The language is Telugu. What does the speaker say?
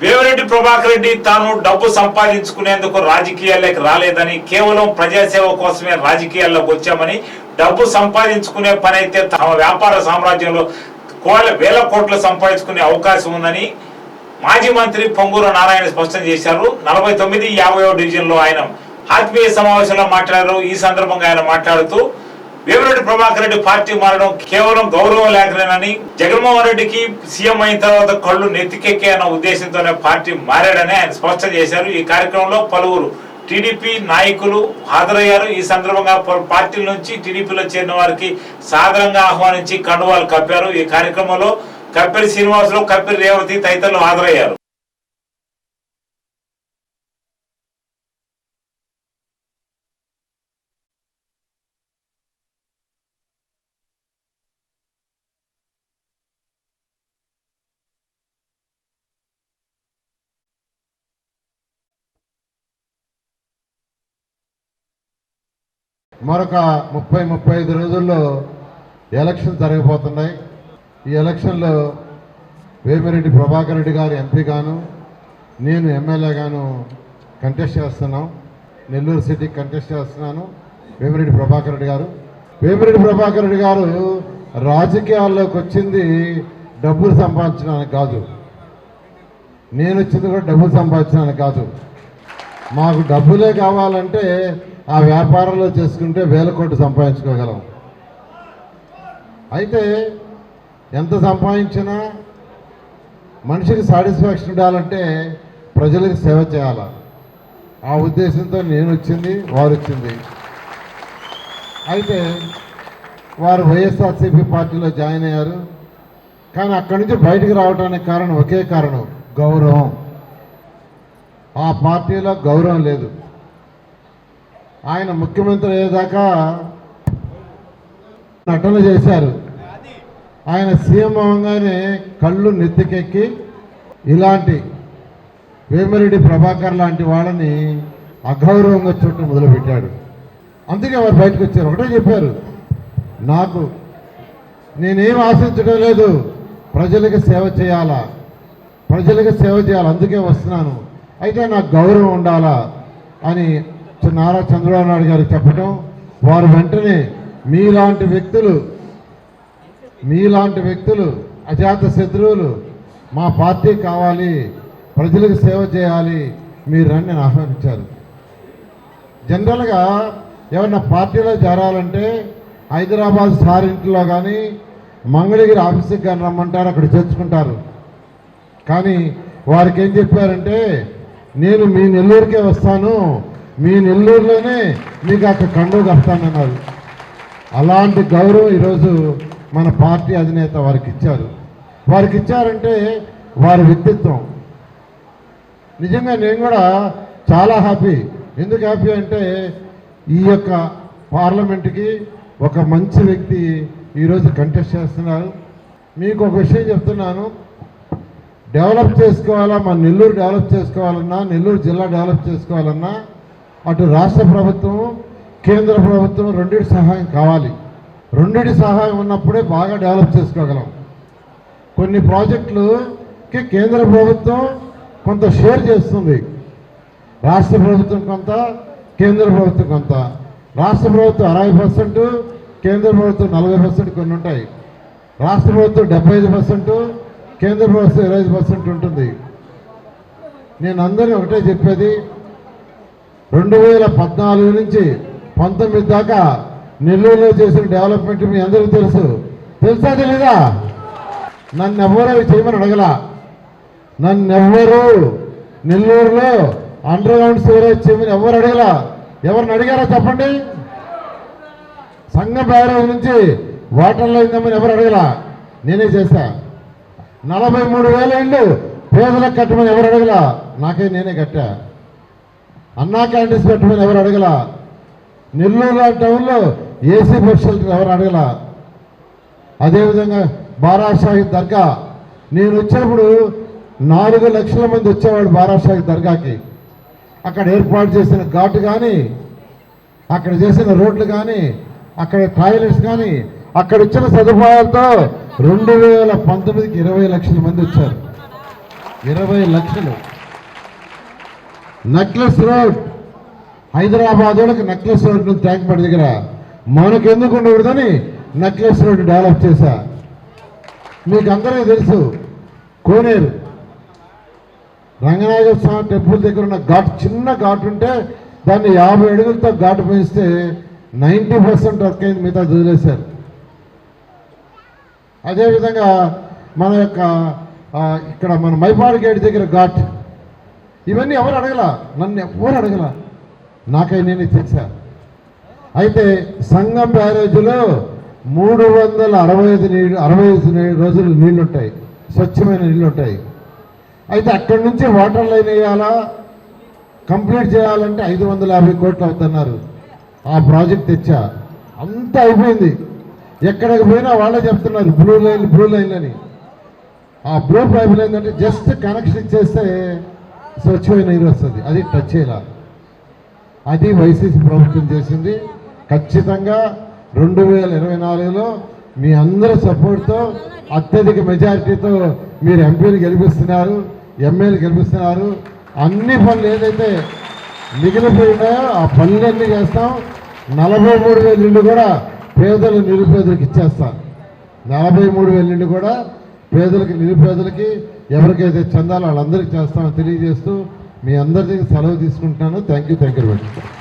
వేమిరెడ్డి ప్రభాకర్ రెడ్డి తాను డబ్బు సంపాదించుకునేందుకు రాజకీయాల్లోకి రాలేదని కేవలం ప్రజాసేవ కోసమే రాజకీయాల్లోకి వచ్చామని డబ్బు సంపాదించుకునే పని అయితే తమ వ్యాపార సామ్రాజ్యంలో కోళ్ళ వేల కోట్లు సంపాదించుకునే అవకాశం ఉందని మాజీ మంత్రి పొంగూరు నారాయణ స్పష్టం చేశారు. నలభై తొమ్మిది యాభై డివిజన్లో ఆయన ఆత్మీయ సమావేశంలో మాట్లాడారు. ఈ సందర్భంగా ఆయన మాట్లాడుతూ వేమిరెడ్డి ప్రభాకర్ రెడ్డి పార్టీ మారడం కేవలం గౌరవం లేకనేనని జగన్మోహన్ రెడ్డికి సీఎం అయిన తర్వాత కళ్ళు నెత్తికెక్కే అన్న ఉద్దేశంతోనే పార్టీ మారాడని ఆయన స్పష్టం చేశారు. ఈ కార్యక్రమంలో పలువురు టీడీపీ నాయకులు హాజరయ్యారు. ఈ సందర్భంగా పలు పార్టీల నుంచి టీడీపీలో చేరిన వారికి సాధారణంగా ఆహ్వానించి కండువాలు కప్పారు. ఈ కార్యక్రమంలో కప్పెరి శ్రీనివాసరావు కప్పెరి రేవతి తదితరులు హాజరయ్యారు. మరొక ముప్పై ముప్పై ఐదు రోజుల్లో ఎలక్షన్ జరగబోతున్నాయి. ఈ ఎలక్షన్లో వేమిరెడ్డి ప్రభాకర్ రెడ్డి గారు ఎంపీగాను నేను ఎమ్మెల్యే గాను కంటెస్ట్ చేస్తున్నాం. నెల్లూరు సిటీ కంటెస్ట్ చేస్తున్నాను. వేమిరెడ్డి ప్రభాకర్ రెడ్డి గారు. వేమిరెడ్డి ప్రభాకర్ రెడ్డి గారు రాజకీయాల్లోకి వచ్చింది డబ్బులు సంపాదించడానికి కాదు. నేను వచ్చింది కూడా డబ్బులు సంపాదించడానికి కాదు. మాకు డబ్బులే కావాలంటే ఆ వ్యాపారంలో చేసుకుంటే వేల కోట్లు సంపాదించుకోగలం. అయితే ఎంత సంపాదించినా మనిషికి సాటిస్ఫాక్షన్ ఉండాలంటే ప్రజలకు సేవ చేయాలి. ఆ ఉద్దేశంతో నేను వచ్చింది వారు వచ్చింది. అయితే వారు వైఎస్ఆర్సీపీ పార్టీలో జాయిన్ అయ్యారు. కానీ అక్కడి నుంచి బయటకు రావడానికి కారణం ఒకే కారణం గౌరవం. ఆ పార్టీలో గౌరవం లేదు. ఆయన ముఖ్యమంత్రి అయ్యేదాకా నటన చేశారు. ఆయన సీఎం అవగానే కళ్ళు నెత్తికెక్కి ఇలాంటి వేమిరెడ్డి ప్రభాకర్ లాంటి వాళ్ళని అగౌరవంగా చూడటం మొదలుపెట్టాడు. అందుకే వారు బయటకు వచ్చారు. ఒకటే చెప్పారు నాకు నేనేం ఆశించడం లేదు. ప్రజలకు సేవ చేయాలా? ప్రజలకు సేవ చేయాలి? అందుకే వస్తున్నాను. అయితే నాకు గౌరవం ఉండాలా? అని నారా చంద్రబాబు నాయుడు గారికి చెప్పడం వారు వెంటనే మీలాంటి వ్యక్తులు మీలాంటి వ్యక్తులు అజాత శత్రువులు మా పార్టీ కావాలి ప్రజలకు సేవ చేయాలి మీరు రండి అని ఆహ్వానించారు. జనరల్గా ఏమన్నా పార్టీలో చేరాలంటే హైదరాబాద్ సార్ ఇంట్లో కానీ మంగళగిరి ఆఫీస్కి కానీ రమ్మంటారు అక్కడ చేర్చుకుంటారు. కానీ వారికి ఏం చెప్పారంటే నేను మీ నెల్లూరుకే వస్తాను మీ నెల్లూరులోనే మీకు అక్కడ కండువ కడతానన్నారు అలాంటి గౌరవం ఈరోజు మన పార్టీ అధినేత వారికి ఇచ్చారు. వారికి ఇచ్చారంటే వారి వ్యక్తిత్వం. నిజంగా నేను కూడా చాలా హ్యాపీ. ఎందుకు హ్యాపీ అంటే ఈ యొక్క పార్లమెంట్కి ఒక మంచి వ్యక్తి ఈరోజు కంటెస్ట్ చేస్తున్నారు. మీకు ఒక విషయం చెప్తున్నాను. డెవలప్ చేసుకోవాలా మన నెల్లూరు డెవలప్ చేసుకోవాలన్నా నెల్లూరు జిల్లా డెవలప్ చేసుకోవాలన్నా అటు రాష్ట్ర ప్రభుత్వం కేంద్ర ప్రభుత్వం రెండింటి సహాయం కావాలి. రెండింటి సహాయం ఉన్నప్పుడే బాగా డెవలప్ చేసుకోగలం. కొన్ని ప్రాజెక్టులుకి కేంద్ర ప్రభుత్వం కొంత షేర్ చేస్తుంది. రాష్ట్ర ప్రభుత్వం కొంత కేంద్ర ప్రభుత్వం కొంత. రాష్ట్ర ప్రభుత్వం అరవై పర్సెంట్ కేంద్ర ప్రభుత్వం నలభై పర్సెంట్ కొన్ని ఉంటాయి. రాష్ట్ర ప్రభుత్వం డెబ్బై ఐదు పర్సెంట్ కేంద్ర ప్రభుత్వం ఇరవై ఐదు పర్సెంట్ ఉంటుంది. నేను అందరినీ ఒకటే చెప్పేది రెండు వేల పద్నాలుగు నుంచి పంతొమ్మిది దాకా నెల్లూరులో చేసిన డెవలప్మెంట్ మీ అందరికీ తెలుసు. తెలుసా తెలీదా? నన్ను ఎవరు అవి చేయమని అడగల. నన్ను ఎవ్వరు నెల్లూరులో అండర్ గ్రౌండ్ స్టోరేజ్ చేయమని ఎవరు అడగల. ఎవరిని అడిగారా చెప్పండి? సంఘం బ్యారేజ్ నుంచి వాటర్లో లైన్ ఎవరు అడగల? నేనే చేశా నలభై మూడు వేల ఇండ్లు పేదలకు కట్టమని ఎవరు అడగల? నాకే నేనే కట్టా. అన్నా క్యాంటీన్స్ పెట్టమని ఎవరు అడగల? నెల్లూరు టౌన్లో ఏసీ బస్ షెల్టర్ ఎవరు అడగల? అదేవిధంగా బారాషాహి దర్గా. నేను వచ్చినప్పుడు నాలుగు లక్షల మంది వచ్చేవాడు బారాషాహి దర్గాకి. అక్కడ ఏర్పాటు చేసిన ఘాటు కానీ అక్కడ చేసిన రోడ్లు కానీ అక్కడ టాయిలెట్స్ కానీ అక్కడ ఇచ్చిన సదుపాయాలతో రెండు వేల పంతొమ్మిదికి ఇరవై లక్షల మంది వచ్చారు. ఇరవై లక్షలు. Necklace road. హైదరాబాద్ వాళ్ళకి నక్లెస్ రోడ్ ట్యాంక్ పడి దగ్గర. మనకు ఎందుకు ఉండకూడదని నక్లెస్ రోడ్ డెవలప్ చేశా. మీకు అందరికీ తెలుసు కోనేరు. రంగనాథ స్వామి టెంపుల్ దగ్గర ఉన్న ఘాట్ చిన్న ఘాట్ ఉంటే దాన్ని యాభై అడుగులతో ఘాటు పెంచితే నైంటీ పర్సెంట్ వర్క్ అయింది మిగతా వదిలేశారు. అదేవిధంగా మన యొక్క ఇక్కడ మన మైపాడు గేట్ దగ్గర ఘాట్. ఇవన్నీ ఎవరు అడగల? నన్ను ఎవరు అడగల. నాకై నేను తెచ్చా అయితే సంగం బ్యారేజీలో మూడు వందల అరవై ఐదు నీళ్ళు అరవై ఐదు రోజులు నీళ్ళుంటాయి స్వచ్ఛమైన నీళ్ళుంటాయి అయితే అక్కడి నుంచి వాటర్ లైన్ వేయాలా? కంప్లీట్ చేయాలంటే ఐదు వందల యాభై కోట్లు అవుతున్నారు. ఆ ప్రాజెక్ట్ తెచ్చా? అంతా అయిపోయింది. ఎక్కడికి పోయినా వాళ్ళే చెప్తున్నారు బ్లూ లైన్ బ్లూ లైన్ అని. ఆ బ్లూ పైప్ లైన్ అంటే జస్ట్ కనెక్షన్ ఇచ్చేస్తే స్వచ్ఛమైన నీరు వస్తుంది. అది టచ్ చేయాల. అది వైసీపీ ప్రభుత్వం చేసింది. ఖచ్చితంగా రెండు వేల ఇరవై నాలుగులో మీ అందరి సపోర్ట్తో అత్యధిక మెజారిటీతో మీరు ఎంపీలు గెలిపిస్తున్నారు ఎమ్మెల్యేలు గెలిపిస్తున్నారు. అన్ని పనులు ఏదైతే మిగిలిపోయినాయో ఆ పనులన్నీ చేస్తాం. నలభై మూడు వేల ఇళ్ళు కూడా పేదలు నిరుపేదలకు ఇచ్చేస్తాం. నలభై మూడు వేల ఇళ్ళు కూడా పేదలకి నిరుపేదలకి ఎవరికైతే చందాలో వాళ్ళందరికీ చేస్తామో తెలియజేస్తూ మీ అందరికీ సెలవు తీసుకుంటున్నాను. Thank you thank you very much